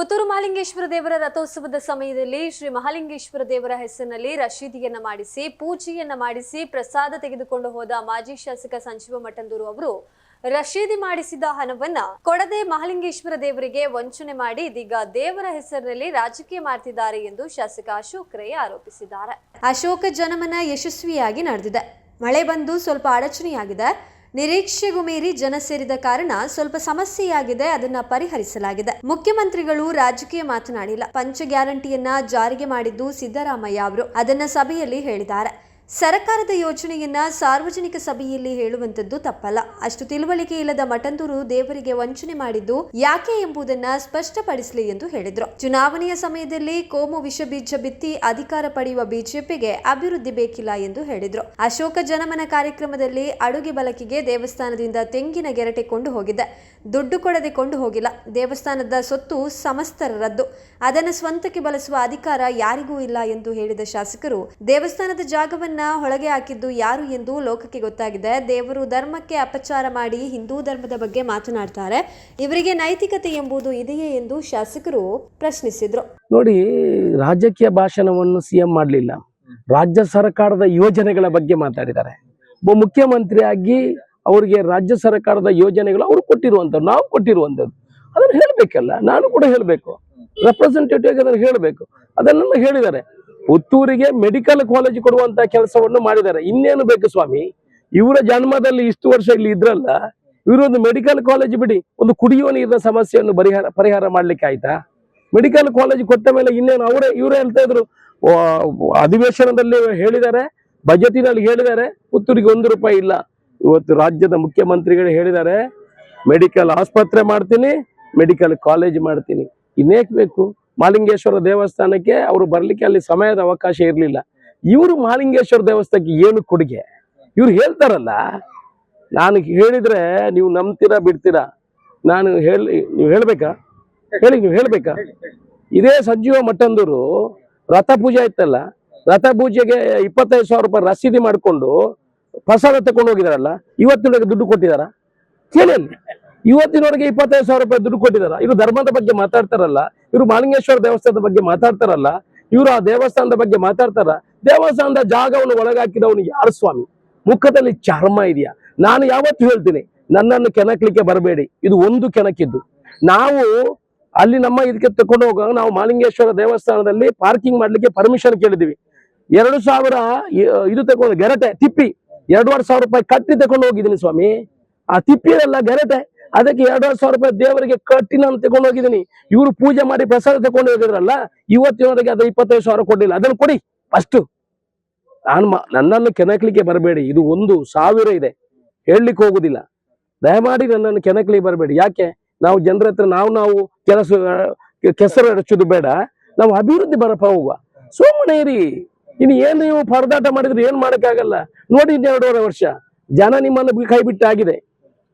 ಪುತ್ತೂರು ಮಹಾಲಿಂಗೇಶ್ವರ ದೇವರ ರಥೋತ್ಸವದ ಸಮಯದಲ್ಲಿ ಶ್ರೀ ಮಹಾಲಿಂಗೇಶ್ವರ ದೇವರ ಹೆಸರಿನಲ್ಲಿ ರಶೀದಿಯನ್ನ ಮಾಡಿಸಿ, ಪೂಜೆಯನ್ನ ಮಾಡಿಸಿ ಪ್ರಸಾದ ತೆಗೆದುಕೊಂಡು ಹೋದ ಮಾಜಿ ಶಾಸಕ ಸಂಜೀವ ಮಠಂದೂರು ಅವರು ರಶೀದಿ ಮಾಡಿಸಿದ ಹಣವನ್ನ ಕೊಡದೆ ಮಹಾಲಿಂಗೇಶ್ವರ ದೇವರಿಗೆ ವಂಚನೆ ಮಾಡಿ ಇದೀಗ ದೇವರ ಹೆಸರಿನಲ್ಲಿ ರಾಜಕೀಯ ಮಾಡ್ತಿದ್ದಾರೆ ಎಂದು ಶಾಸಕ ಅಶೋಕ್ ರೈ ಆರೋಪಿಸಿದ್ದಾರೆ. ಅಶೋಕ ಜನಮನ ಯಶಸ್ವಿಯಾಗಿ ನಡೆದಿದೆ. ಮಳೆ ಬಂದು ಸ್ವಲ್ಪ ಅಡಚಣೆಯಾಗಿದೆ. ನಿರೀಕ್ಷೆಗೂ ಮೀರಿ ಜನ ಸೇರಿದ ಕಾರಣ ಸ್ವಲ್ಪ ಸಮಸ್ಯೆಯಾಗಿದೆ, ಅದನ್ನ ಪರಿಹರಿಸಲಾಗಿದೆ. ಮುಖ್ಯಮಂತ್ರಿಗಳು ರಾಜಕೀಯ ಮಾತನಾಡಿಲ್ಲ. ಪಂಚ ಗ್ಯಾರಂಟಿಯನ್ನ ಜಾರಿಗೆ ಮಾಡಿದ್ದು ಸಿದ್ದರಾಮಯ್ಯ ಅವರು. ಅದನ್ನ ಸಭೆಯಲ್ಲಿ ಹೇಳಿದ್ದಾರೆ. ಸರ್ಕಾರದ ಯೋಜನೆಯನ್ನ ಸಾರ್ವಜನಿಕ ಸಭೆಯಲ್ಲಿ ಹೇಳುವಂತದ್ದು ತಪ್ಪಲ್ಲ. ಅಷ್ಟು ತಿಳುವಳಿಕೆ ಇಲ್ಲದ ಮಠಂದೂರು ದೇವರಿಗೆ ವಂಚನೆ ಮಾಡಿದ್ದು ಯಾಕೆ ಎಂಬುದನ್ನ ಸ್ಪಷ್ಟಪಡಿಸಲಿ ಎಂದು ಹೇಳಿದ್ರು. ಚುನಾವಣೆಯ ಸಮಯದಲ್ಲಿ ಕೋಮು ವಿಷ ಬೀಜ ಬಿತ್ತಿ ಅಧಿಕಾರ ಪಡೆಯುವ ಬಿಜೆಪಿಗೆ ಅಭಿವೃದ್ಧಿ ಬೇಕಿಲ್ಲ ಎಂದು ಹೇಳಿದ್ರು. ಅಶೋಕ ಜನಮನ ಕಾರ್ಯಕ್ರಮದಲ್ಲಿ ಅಡುಗೆ ಬಲಕಿಗೆ ದೇವಸ್ಥಾನದಿಂದ ತೆಂಗಿನ ಗೆರಟೆ ಕೊಂಡು ಹೋಗಿದೆ. ದುಡ್ಡು ಕೊಡದೆ ಕೊಂಡು ಹೋಗಿಲ್ಲ. ದೇವಸ್ಥಾನದ ಸೊತ್ತು ಸಮಸ್ತರದ್ದು ಅದನ್ನು ಸ್ವಂತಕ್ಕೆ ಬಳಸುವ ಅಧಿಕಾರ ಯಾರಿಗೂ ಇಲ್ಲ ಎಂದು ಹೇಳಿದ ಶಾಸಕರು ದೇವಸ್ಥಾನದ ಜಾಗವನ್ನ ಹೊಳಗೆ ಹಾಕಿದ್ದು ಯಾರು ಎಂದು ಲೋಕಕ್ಕೆ ಗೊತ್ತಾಗಿದೆ. ದೇವರು ಧರ್ಮಕ್ಕೆ ಅಪಚಾರ ಮಾಡಿ ಹಿಂದೂ ಧರ್ಮದ ಬಗ್ಗೆ ಮಾತನಾಡ್ತಾರೆ. ಇವರಿಗೆ ನೈತಿಕತೆ ಎಂಬುದು ಇದೆಯೇ ಎಂದು ಶಾಸಕರು ಪ್ರಶ್ನಿಸಿದ್ರು. ನೋಡಿ, ರಾಜಕೀಯ ಭಾಷಣವನ್ನು ಸಿಎಂ ಮಾಡಲಿಲ್ಲ. ರಾಜ್ಯ ಸರ್ಕಾರದ ಯೋಜನೆಗಳ ಬಗ್ಗೆ ಮಾತಾಡಿದ್ದಾರೆ. ಮುಖ್ಯಮಂತ್ರಿಯಾಗಿ ಅವರಿಗೆ ರಾಜ್ಯ ಸರ್ಕಾರದ ಯೋಜನೆಗಳು ಅವರು ಕೊಟ್ಟಿರುವಂಥದ್ದು, ನಾವು ಕೊಟ್ಟಿರುವಂಥದ್ದು. ಅದನ್ನು ಹೇಳಬೇಕಲ್ಲ, ನಾನು ಕೂಡ ಹೇಳಬೇಕು. ರೆಪ್ರೆಸೆಂಟೇಟಿವ್ ಆಗಿ ಅದನ್ನು ಹೇಳಬೇಕು. ಅದನ್ನೆಲ್ಲ ಹೇಳಿದ್ದಾರೆ. ಪುತ್ತೂರಿಗೆ ಮೆಡಿಕಲ್ ಕಾಲೇಜ್ ಕೊಡುವಂತ ಕೆಲಸವನ್ನು ಮಾಡಿದ್ದಾರೆ. ಇನ್ನೇನು ಬೇಕು ಸ್ವಾಮಿ? ಇವರ ಜನ್ಮದಲ್ಲಿ ಇಷ್ಟು ವರ್ಷ ಇಲ್ಲಿ ಇದ್ರಲ್ಲ, ಇವರೊಂದು ಮೆಡಿಕಲ್ ಕಾಲೇಜ್ ಬಿಡಿ, ಒಂದು ಕುಡಿಯುವ ನೀರಿನ ಸಮಸ್ಯೆಯನ್ನು ಪರಿಹಾರ ಪರಿಹಾರ ಮಾಡ್ಲಿಕ್ಕೆ ಆಯ್ತಾ? ಮೆಡಿಕಲ್ ಕಾಲೇಜ್ ಕೊಟ್ಟ ಮೇಲೆ ಇನ್ನೇನು ಅವರೇ, ಇವರೇ ಹೇಳ್ತಾ ಇದ್ರು. ಅಧಿವೇಶನದಲ್ಲಿ ಹೇಳಿದ್ದಾರೆ, ಬಜೆಟಿನಲ್ಲಿ ಹೇಳಿದ್ದಾರೆ, ಪುತ್ತೂರಿಗೆ ಒಂದು ರೂಪಾಯಿ ಇಲ್ಲ. ಇವತ್ತು ರಾಜ್ಯದ ಮುಖ್ಯಮಂತ್ರಿಗಳು ಹೇಳಿದ್ದಾರೆ, ಮೆಡಿಕಲ್ ಆಸ್ಪತ್ರೆ ಮಾಡ್ತೀನಿ, ಮೆಡಿಕಲ್ ಕಾಲೇಜ್ ಮಾಡ್ತೀನಿ. ಇನ್ನೇಕ್ ಬೇಕು? ಮಾಲಿಂಗೇಶ್ವರ ದೇವಸ್ಥಾನಕ್ಕೆ ಅವರು ಬರ್ಲಿಕ್ಕೆ ಅಲ್ಲಿ ಸಮಯದ ಅವಕಾಶ ಇರಲಿಲ್ಲ. ಇವರು ಮಾಲಿಂಗೇಶ್ವರ ದೇವಸ್ಥಾನಕ್ಕೆ ಏನು ಕೊಡುಗೆ? ಇವ್ರು ಹೇಳ್ತಾರಲ್ಲ, ನಾನು ಹೇಳಿದ್ರೆ ನೀವು ನಂಬ್ತೀರಾ ಬಿಡ್ತೀರಾ? ನಾನು ಹೇಳಿ, ನೀವು ಹೇಳ್ಬೇಕಾ? ಹೇಳಿ, ನೀವು ಹೇಳ್ಬೇಕಾ? ಇದೇ ಸಂಜೀವ ಮಠಂದೂರು ರಥ ಪೂಜೆ ಇತ್ತಲ್ಲ ರಥ ಪೂಜೆಗೆ ಇಪ್ಪತ್ತೈದು ಸಾವಿರ ರೂಪಾಯಿ ರಸೀದಿ ಮಾಡಿಕೊಂಡು ಪ್ರಸಾದ ತಗೊಂಡು ಹೋಗಿದಾರಲ್ಲ ಇವತ್ತಿನ ದುಡ್ಡು ಕೊಟ್ಟಿದಾರ? ಕೇಳಿ. ಇವತ್ತಿನವರೆಗೆ ಇಪ್ಪತ್ತೈದು ಸಾವಿರ ರೂಪಾಯಿ ದುಡ್ಡು ಕೊಟ್ಟಿದ್ದಾರೆ ಇವರು ಧರ್ಮದ ಬಗ್ಗೆ ಮಾತಾಡ್ತಾರಲ್ಲ, ಇವರು ಮಾಲಿಂಗೇಶ್ವರ ದೇವಸ್ಥಾನದ ಬಗ್ಗೆ ಮಾತಾಡ್ತಾರಲ್ಲ, ಇವರು ಆ ದೇವಸ್ಥಾನದ ಬಗ್ಗೆ ಮಾತಾಡ್ತಾರ. ದೇವಸ್ಥಾನದ ಜಾಗವನ್ನು ಒಳಗಾಕಿದವನು ಯಾರು ಸ್ವಾಮಿ? ಮುಖದಲ್ಲಿ ಚರ್ಮ ಇದೆಯಾ? ನಾನು ಯಾವತ್ತು ಹೇಳ್ತೀನಿ, ನನ್ನನ್ನು ಕೆಣಕ್ಲಿಕ್ಕೆ ಬರಬೇಡಿ. ಇದು ಒಂದು ಕೆಣಕಿದ್ದು. ನಾವು ಅಲ್ಲಿ ನಮ್ಮ ಇದಕ್ಕೆ ತಕೊಂಡು ಹೋಗುವಾಗ ನಾವು ಮಾಲಿಂಗೇಶ್ವರ ದೇವಸ್ಥಾನದಲ್ಲಿ ಪಾರ್ಕಿಂಗ್ ಮಾಡ್ಲಿಕ್ಕೆ ಪರ್ಮಿಷನ್ ಕೇಳಿದ್ವಿ ಎರಡು ಸಾವಿರ ಇದು ತಗೊಂಡು ಗೆರಟೆ, ತಿಪ್ಪಿ. ಎರಡೂವರೆ ಸಾವಿರ ರೂಪಾಯಿ ಕಟ್ಟಿ ತಗೊಂಡು ಹೋಗಿದ್ದೀನಿ ಸ್ವಾಮಿ. ಆ ತಿಪ್ಪಿರಲ್ಲ ಗೆರಟೆ. ಅದಕ್ಕೆ ಎರಡೂವರೆ ಸಾವಿರ ರೂಪಾಯಿ ದೇವರಿಗೆ ಕಟ್ಟಿ ನಾನು ತಗೊಂಡು ಹೋಗಿದ್ದೀನಿ. ಇವರು ಪೂಜೆ ಮಾಡಿ ಪ್ರಸಾದ ತಗೊಂಡು ಹೋಗಿದ್ರಲ್ಲ ಇವತ್ತಿನವರೆಗೆ ಅದು ಇಪ್ಪತ್ತೈದು ಸಾವಿರ ಕೊಡ್ಲಿಲ್ಲ. ಅದನ್ನು ಕೊಡಿ ಫಸ್ಟ್ ನಾನು ನನ್ನನ್ನು ಕೆಣಕ್ಲಿಕ್ಕೆ ಬರಬೇಡಿ. ಇದು ಒಂದು ಸಾವಿರ ಇದೆ. ಹೇಳಲಿಕ್ಕೆ ಹೋಗುದಿಲ್ಲ. ದಯಮಾಡಿ ನನ್ನನ್ನು ಕೆಣಕ್ಲಿಕ್ಕೆ ಬರಬೇಡಿ. ಯಾಕೆ? ನಾವು ಜನರ ಹತ್ರ ನಾವು ನಾವು ಕೆಲಸ, ಕೆಸರು ಹಚ್ಚೋದು ಬೇಡ. ನಾವು ಅಭಿವೃದ್ಧಿ ಬರಪ್ಪ ಹೋಗುವ. ಸುಮ್ಮನೆ ಇರಿ. ಇನ್ನು ಏನು ನೀವು ಪರದಾಟ ಮಾಡಿದ್ರೆ ಏನು ಮಾಡೋಕ್ಕಾಗಲ್ಲ. ನೋಡಿ ಎರಡೂವರೆ ವರ್ಷ. ಜನ ನಿಮ್ಮನ್ನು ಕೈ ಬಿಟ್ಟಾಗಿದೆ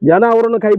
ಜನ ಅವರನ್ನು ಕೈ